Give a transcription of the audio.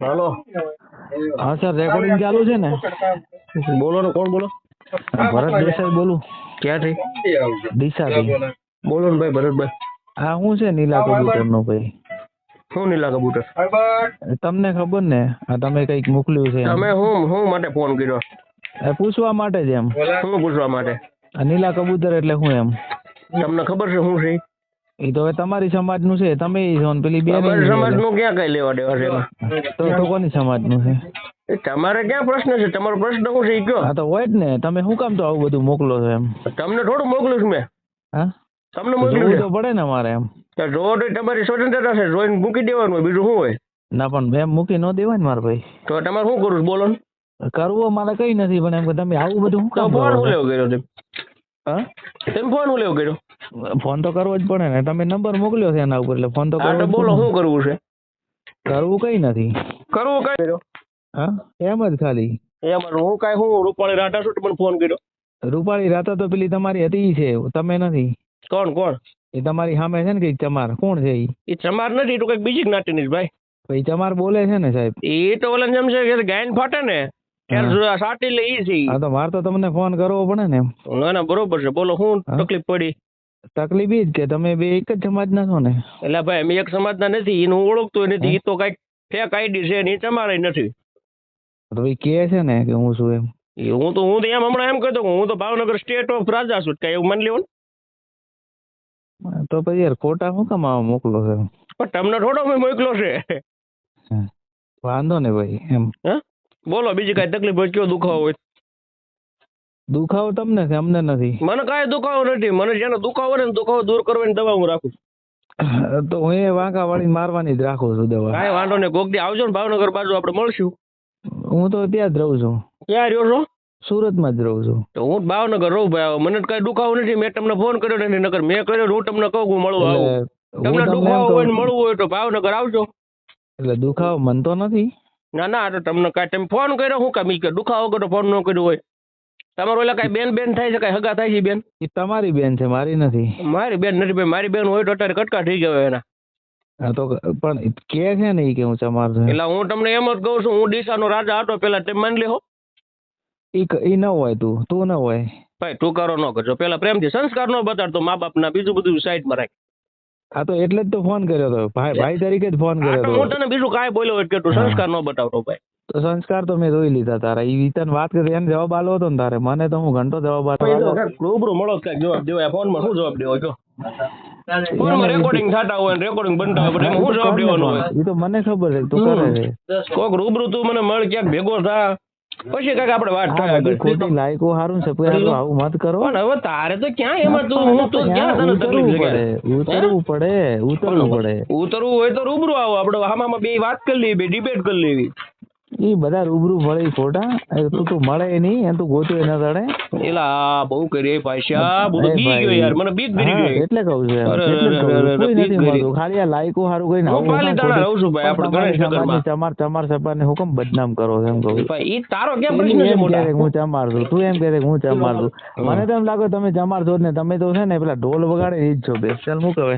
હાલો. હા sir recording ચાલુ છે ને? બોલો ને કોણ બોલો? ભરત દેસાઈ બોલું. ક્યાંથી દિશાથી બોલો ને ભાઈ ભરતભાઈ. હા શું છે નીલા કબૂતરનો ભાઈ. શું નીલા કબૂતર? તમને ખબર ને આ તમે કંઈક મોકલ્યું છે તમે હું હું માટે ફોન કર્યો? એ પૂછવા માટે જ એમ. શું પૂછવા માટે? નીલા કબૂતર એટલે શું એમ. તમને ખબર છે શું છે? એ તો હવે તમારી સમાજનું છે તમે ઈ છો ને પેલી બેન અમારી સમાજનું ક્યાં કઈ લેવા દેવા છે એમાં? તો તો કોની સમાજનું છે? એ તમારે ક્યાં પ્રશ્ન છે? તમારો પ્રશ્ન શું છે ઈ કયો હા તો હોય જ ને. તમે શું કામ તો આવું બધું મોકલો છો એમ? તમને થોડું મોકલું છું મેં. હા? તમને તો મોકલ્યું જોવું છે? તો પડે ને મારે એમ. તો જોવો તો તમારી સ્વતંત્રતા છે જોઈને મૂકી દેવાનું હોય બીજું શું હોય? ના પણ એમ મૂકી ન દેવાય ને મારા ભાઈ. તો તમારે શું કરું છું? બોલો ને. કરવો મારે કઈ નથી પણ એમ કે તમે આવું બધું શું તો કામ ફોન કરો હું લેવો કર્યો? તમે હા? તેમ ફોન હું લેવો કર્યો? ફોન તો કરવો જ પડે ને. તમે નંબર મોકલ્યો છે એના ઉપર એટલે ફોન તો કરવો બોલો શું કરવું છે? કરવું કઈ નથી. કરવું કઈ? કર્યો. હા એમ જ ખાલી. એમ હું કઈ હું રૂપાળી રાટા છું પણ ફોન કર્યો. રૂપાળી રાતા તો પેલી તમારી હતી છે તમે નથી. કોણ કોણ? એ તમારી સામે છે ને કઈ ચમાર. કોણ છે ઈ એ ચમાર નથી તો કંઈક બીજી જ્ઞાતિની ભાઈ. ભાઈ ચમાર બોલે છે ને સાહેબ? એ તો ઓલા જેમ છે કે ગાયન ફાટે ને. સાટી લે ઈ છે હા તો મારે તો તમને ફોન કરવો પડે ને ના ના બરોબર છે. બોલો શું તકલીફ પડી? તકલીફ ઈ જ કે તમે બે એક જ સમાજના છો ને? એટલે ભાઈ અમે એક સમાજના નથી એનું ઓળખતો નથી એ તો કંઈક ફેક આઈડી છે ને એ તમારે નથી. તો એ કહે છે ને કે હું છું એમ. હું તો હું તો એમ હમણાં એમ કહેતો કે હું તો ભાવનગર સ્ટેટ ઓફ રાજા છું કઈ એવું માની લેવું તો પછી યાર ખોટા શું કામ આવા મોકલો છે? પણ તમને થોડો મેં મોકલો છે. વાંધો ને ભાઈ એમ. હા? બોલો બીજી કઈ તકલીફ હોય કયો દુખાવો હોય? દુખાવો તમને છે અમને નથી? મને કાંઈ દુખાવો નથી. મને જેનો દુખાવો ને દુખાવો દૂર કરવાની દવા હું રાખું છું. તો હું એ વાંકા વાળી મારવાની જ રાખું છું દવા. કાંઈ વાંધો નહીં. કોક દી આવજો ને ભાવનગર બાજુ આપણે મળશું. હું તો ત્યાં જ રહું છું. ક્યાં રહ્યો છો? સુરતમાં જ રહું છું. તો હું ભાવનગર રહું ભાઈ. મને કઈ દુખાવો નથી. મેં તમને ફોન કર્યો નથી. નગર મેં કર્યો હું તમને કહું હું મળવા આવું. તમને દુખાવો હોય ને મળવું હોય તો ભાવનગર આવજો. એટલે દુખાવો મનતો નથી. ના ના તો તમને કાંઈ તમે ફોન કર્યો. હું કામ દુખાવો કર્યો ફોન ન કર્યો હોય. તમારો એટલે કઈ બેન બેન થાય છે કઈ હગા થાય છે બેન? એ તમારી બેન છે મારી નથી. મારી બેન નથી ભાઈ મારી બેન હોય તો અત્યારે કટકા થઈ ગયો એના. હા તો પણ કે છે ને કે હું ચમાર છું. એટલે હું તમને એમ જ કહું છું હું ડીસાનો રાજા હતો પેલા તમે માની લેહો ઈ ઈ ન હોય તું તું ન હોય. ભાઈ તું કરો ન કરજો. પેલા પ્રેમથી સંસ્કાર ન બતાડતો મા બાપના બીજું બધું સાઈડમાં રાખ. હા તો એટલે જ તો ફોન કર્યો તો. ભાઈ ભાઈ તરીકે જ ફોન કર્યો તો હું તને બીજું કાંઈ બોલ્યો કે તું સંસ્કાર ન બતાવતો ભાઈ. તો સંસ્કાર તો મેં જોઈ લીધા તારા. ઈ તને વાત કરી એને જવાબ આલો હતો ને તારે. મને તો હું ઘંટો જવાબ આલો રૂબરૂ મળો કાંઈક જવાબ શું દેવો છો? ફોનમાં રેકોર્ડિંગ થતા હોય રેકોર્ડિંગ બનતા હોય એમાં શું જવાબ દેવાનો હોય? ઈ તો મને ખબર છે તું કરે છે. કોક રૂબરૂ તું મને મળ ક્યાંક ભેગો થા. પછી કાંઈક આપણે વાત થાય આગળ. ખોટી લાયકો હારું છે પછી આવું મત કરો. પણ હવે તારે તો ક્યાં એમાં તું હું તું ક્યાં તને ઉતરવું તકલીફ પડે ઉતરવું પડે ઉતરવું પડે. ઉતરવું હોય તો રૂબરૂ આવો આપણે આમાં બે વાત કરી લેવી બે ડિબેટ કરી લેવી. ઈ બધા રૂબરૂ મળે ખોટા તું તું મળે નહીં એમ તું ગોતું એના તળે એલા બહુ કરી પાછા બહુ બી ગયો યાર મને બીક કરી ગયો એટલે કહું છું કોઈ નથી મળતું. ખાલી આ લાયકો હારું કઈ ના ખાલી તણા રહું છું ભાઈ, આપણે પણ ગણેશ તમારી નગરમાં. સમાજની ચમાર ચમાર સપાને હુકમ બદનામ કરો છો એમ કહું ભાઈ ઈ તારો કેમ પ્રશ્ન છે મોટા? હું ચમાર છું. તું એમ કહે કે હું ચમાર છું. મને તો એમ લાગે તમે ચમાર છો ને તમે તો છે ને પેલા ઢોલ વગાડે એ જ છો. બે ચાલ મૂક હવે.